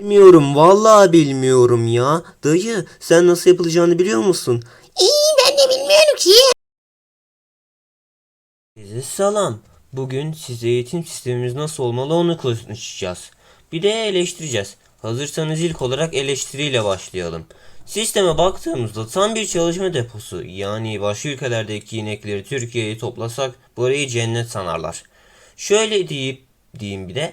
Bilmiyorum vallahi bilmiyorum ya. Dayı sen nasıl yapılacağını biliyor musun? İyi ben de bilmiyorum ki. Size selam. Bugün size eğitim sistemimiz nasıl olmalı onu konuşacağız. Bir de eleştireceğiz. Hazırsanız ilk olarak eleştiriyle başlayalım. Sisteme baktığımızda tam bir çalışma deposu yani başka ülkelerdeki inekleri Türkiye'ye toplasak burayı cennet sanarlar. Şöyle deyip diyeyim bir de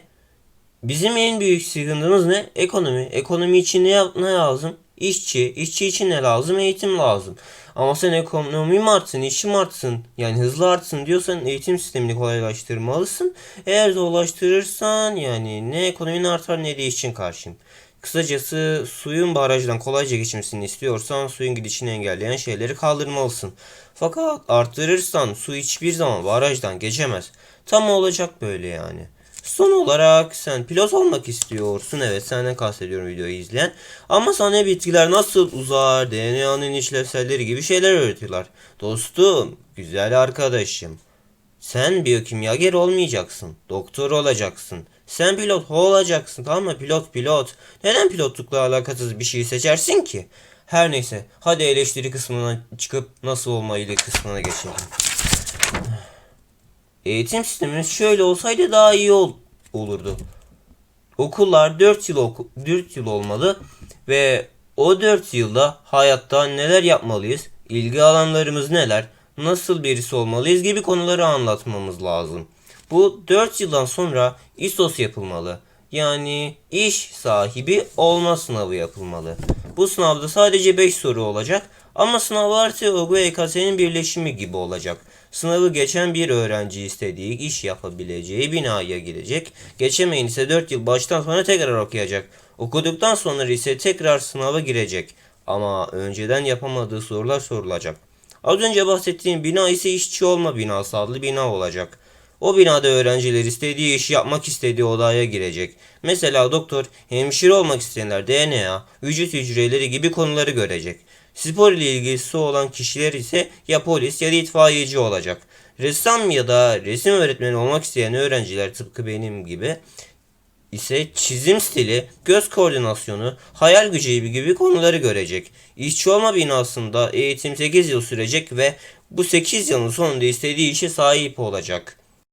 Bizim en büyük sıkıntımız ne? Ekonomi. Ekonomi için ne, ne lazım? İşçi. İşçi için ne lazım? Eğitim lazım. Ama sen ekonomi mi artsın, işçi artsın, yani hızlı artsın diyorsan eğitim sistemini kolaylaştırmalısın. Eğer zorlaştırırsan yani ne ekonominin artar ne de işçin karşın. Kısacası suyun barajdan kolayca geçmesini istiyorsan suyun gidişini engelleyen şeyleri kaldırmalısın. Fakat arttırırsan su hiçbir zaman barajdan geçemez. Tam olacak böyle yani. Son olarak sen pilot olmak istiyorsun. Evet senden kastediyorum videoyu izleyen. Ama sana bitkiler nasıl uzar, DNA'nın işlevselleri gibi şeyler öğretiyorlar. Dostum, güzel arkadaşım. Sen biyokimyager olmayacaksın. Doktor olacaksın. Sen pilot olacaksın tamam mı? Pilot pilot. Neden pilotlukla alakasız bir şey seçersin ki? Her neyse. Hadi eleştiri kısmına çıkıp nasıl olmalıydı kısmına geçelim. Eğitim sistemimiz şöyle olsaydı daha iyi ol- olurdu. Okullar 4 yıl oku- 4 yıl olmalı ve o 4 yılda hayatta neler yapmalıyız? İlgi alanlarımız neler? Nasıl birisi olmalıyız gibi konuları anlatmamız lazım. Bu 4 yıldan sonra İSOS yapılmalı. Yani iş sahibi olma sınavı yapılmalı. Bu sınavda sadece 5 soru olacak ama sınavlar TEOG ve EKS'nin birleşimi gibi olacak. Sınavı geçen bir öğrenci istediği iş yapabileceği binaya girecek. Geçemeyen ise 4 yıl baştan sona tekrar okuyacak. Okuduktan sonra ise tekrar sınava girecek. Ama önceden yapamadığı sorular sorulacak. Az önce bahsettiğim bina ise işçi olma binası adlı bina olacak. O binada öğrenciler istediği işi yapmak istediği odaya girecek. Mesela doktor, hemşire olmak isteyenler DNA, vücut hücreleri gibi konuları görecek. Spor ile ilgisi olan kişiler ise ya polis ya da itfaiyeci olacak. Ressam ya da resim öğretmeni olmak isteyen öğrenciler tıpkı benim gibi ise çizim stili, göz koordinasyonu, hayal gücü gibi konuları görecek. İşçi olma binasında eğitim 8 yıl sürecek ve bu 8 yılın sonunda istediği işe sahip olacak.